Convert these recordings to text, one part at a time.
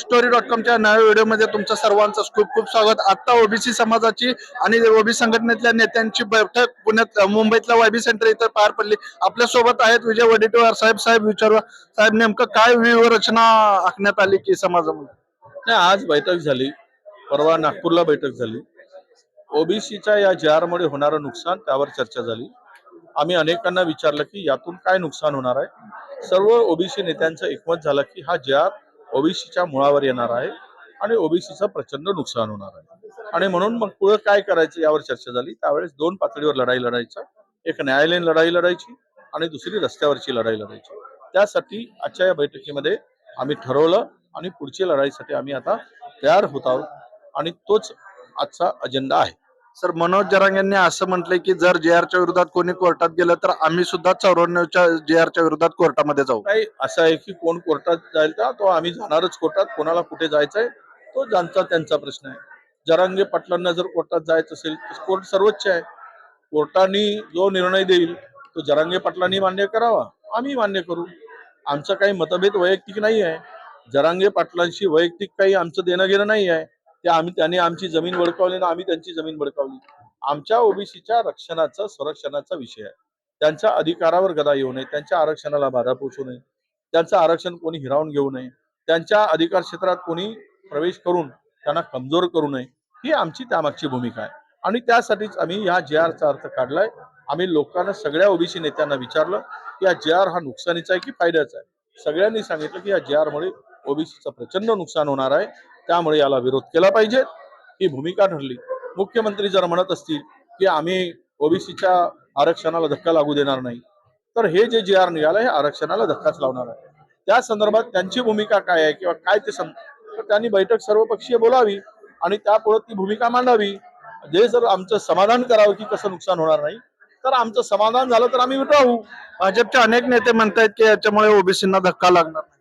Story dot कॉमच्या नव्या व्हिडिओमध्ये तुमचं सर्वांचं खूप खूप स्वागत. आता ओबीसी समाजाची आणि ओबीसी संघटनेतल्या नेत्यांची बैठक पुण्यात मुंबईतल्या वायबी सेंटर इथं पार पडली. आपल्यासोबत आहेत विजय वडेट्टीवार साहेब. साहेब विचारवा. साहेब नेमकं काय व्यूहरचना आखण्यात आली की समाजामध्ये? नाही आज बैठक झाली. परवा नागपूरला बैठक झाली. ओबीसीच्या या जे होणारं नुकसान त्यावर चर्चा झाली. आम्ही अनेकांना विचारलं की यातून काय नुकसान होणार आहे? सर्व ओबीसी नेत्यांचं एकमत झालं की हा जे आर ओबीसीच्या मुळावर येणार आहे आणि ओबीसीचं प्रचंड नुकसान होणार आहे. आणि म्हणून मग पुढे काय करायचं यावर चर्चा झाली. त्यावेळेस दोन पातळीवर लढाई लढायचा. एक न्यायालयीन लढाई लढायची आणि दुसरी रस्त्यावरची लढाई लढायची. त्यासाठी आजच्या या बैठकीमध्ये आम्ही ठरवलं आणि पुढची लढाईसाठी आम्ही आता तयार होत आहोत आणि तोच आजचा अजेंडा आहे. सर मनोज जरांग यांनी असं म्हटलंय की जर जे आरच्या विरोधात कोणी कोर्टात गेलं तर आम्ही सुद्धा चौऱ्याण्णवच्या जे आरच्या विरोधात कोर्टामध्ये जाऊ. काही असं आहे की कोण कोर्टात जाईल का? तो आम्ही जाणारच कोर्टात. कोणाला कुठे जायचंय तो ज्यांचा त्यांचा प्रश्न आहे. जरांगे पाटलांना जर कोर्टात जायचं असेल तर कोर्ट सर्वोच्च आहे. कोर्टाने जो निर्णय देईल तो जरांगे पाटलांनी मान्य करावा. आम्ही मान्य करू. आमचं काही मतभेद वैयक्तिक नाही आहे जरांगे पाटलांशी वैयक्तिक काही आमचं देणं घेणं नाही आहे ते आम्ही त्यांनी आमची जमीन बळकावली ना आम्ही त्यांची जमीन बळकावली आमच्या ओबीसीच्या रक्षणाचा संरक्षणाचा विषय आहे. त्यांच्या अधिकारावर गदा येऊ नये त्यांच्या आरक्षणाला बाधा पोहोचू नये त्यांचं आरक्षण कोणी हिरावून घेऊ नये त्यांच्या अधिकार क्षेत्रात कोणी प्रवेश करून त्यांना कमजोर करू नये ही आमची त्यामागची भूमिका आहे. आणि त्यासाठीच आम्ही ह्या जे आरचा अर्थ काढलाय. आम्ही लोकांना सगळ्या ओबीसी नेत्यांना विचारलं की हा जे आर हा नुकसानीचा आहे की फायद्याचा आहे? सगळ्यांनी सांगितलं की या जे आर मुळे ओबीसीचं प्रचंड नुकसान होणार आहे. त्यामुळे याला विरोध केला पाहिजे. ही भूमिका ठरली. मुख्यमंत्री जर म्हणत असतील की आम्ही ओबीसीच्या आरक्षणाला धक्का लागू देणार नाही तर हे जे जे आर निघालं हे आरक्षणाला धक्काच लावणार आहे. त्या संदर्भात त्यांची भूमिका काय आहे किंवा काय ते सम त्यांनी बैठक सर्वपक्षीय बोलावी आणि त्यापुढे ती भूमिका मांडावी. जे जर आमचं समाधान करावं की कसं नुकसान होणार नाही तर आमचं समाधान झालं तर आम्ही विटावू भाजपचे अनेक नेते म्हणतायत की याच्यामुळे ओबीसींना धक्का लागणार नाही.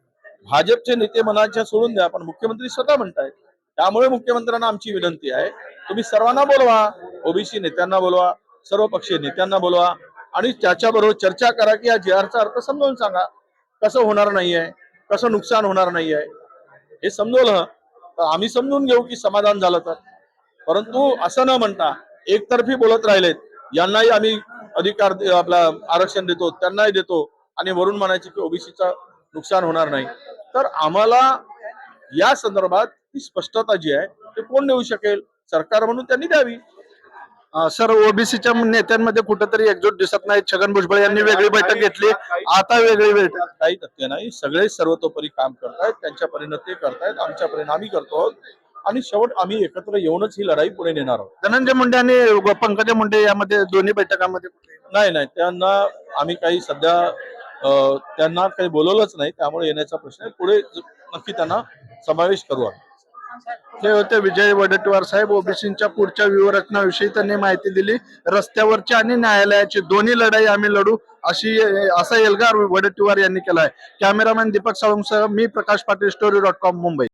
भाजपचे नेते मनाच्या सोडून द्या पण मुख्यमंत्री स्वतः म्हणतायत. त्यामुळे मुख्यमंत्र्यांना आमची विनंती आहे. तुम्ही सर्वांना बोलवा ओबीसी नेत्यांना बोलवा सर्व पक्षीय नेत्यांना बोलवा आणि त्याच्याबरोबर चर्चा करा की या जी आरचा अर्थ समजावून सांगा. कसं होणार नाहीये कसं नुकसान होणार नाहीये हे समजवलं. तर आम्ही समजून घेऊ की समाधान झालं तर. परंतु असं न म्हणता एकतर्फी बोलत राहिलेत. यांनाही आम्ही अधिकार आपला आरक्षण देतो त्यांनाही देतो आणि वरून म्हणायचे की ओबीसीचा नुकसान होणार नाही. तर आम्हाला या संदर्भात ही स्पष्टता जी आहे ते कोण देऊ शकेल. सरकार म्हणून त्यांनी द्यावी. सर ओबीसीच्या नेत्यांमध्ये कुठेतरी एकजूट दिसत नाही. छगन भुजबळ यांनी वेगळी बैठक घेतली. आता वेगळी बैठक. काही तथ्य नाही. सगळे सर्वतोपरी काम करतायत त्यांच्या परीनं ते करतायत आमच्या परीनं आम्ही करतो आहोत. आणि शेवट आम्ही एकत्र येऊनच ही लढाई पुढे नेणार आहोत. धनंजय मुंडे आणि पंकजा मुंडे यामध्ये दोन्ही बैठकांमध्ये? नाही नाही. त्यांना आम्ही काही सध्या त्यांना काही बोलवलंच नाही त्यामुळे येण्याचा प्रश्न आहे. पुढे नक्की त्यांना समावेश करू ते हे होते विजय वडेट्टीवार साहेब. ओबीसीच्या पुढच्या व्यूहरचनाविषयी त्यांनी माहिती दिली. रस्त्यावरची आणि न्यायालयाची दोन्ही लढाई आम्ही लढू अशी असा एल्गार वडेट्टीवार यांनी केला आहे. कॅमेरामॅन दीपक साळुंगसह मी Prakash Patil story dot com Mumbai.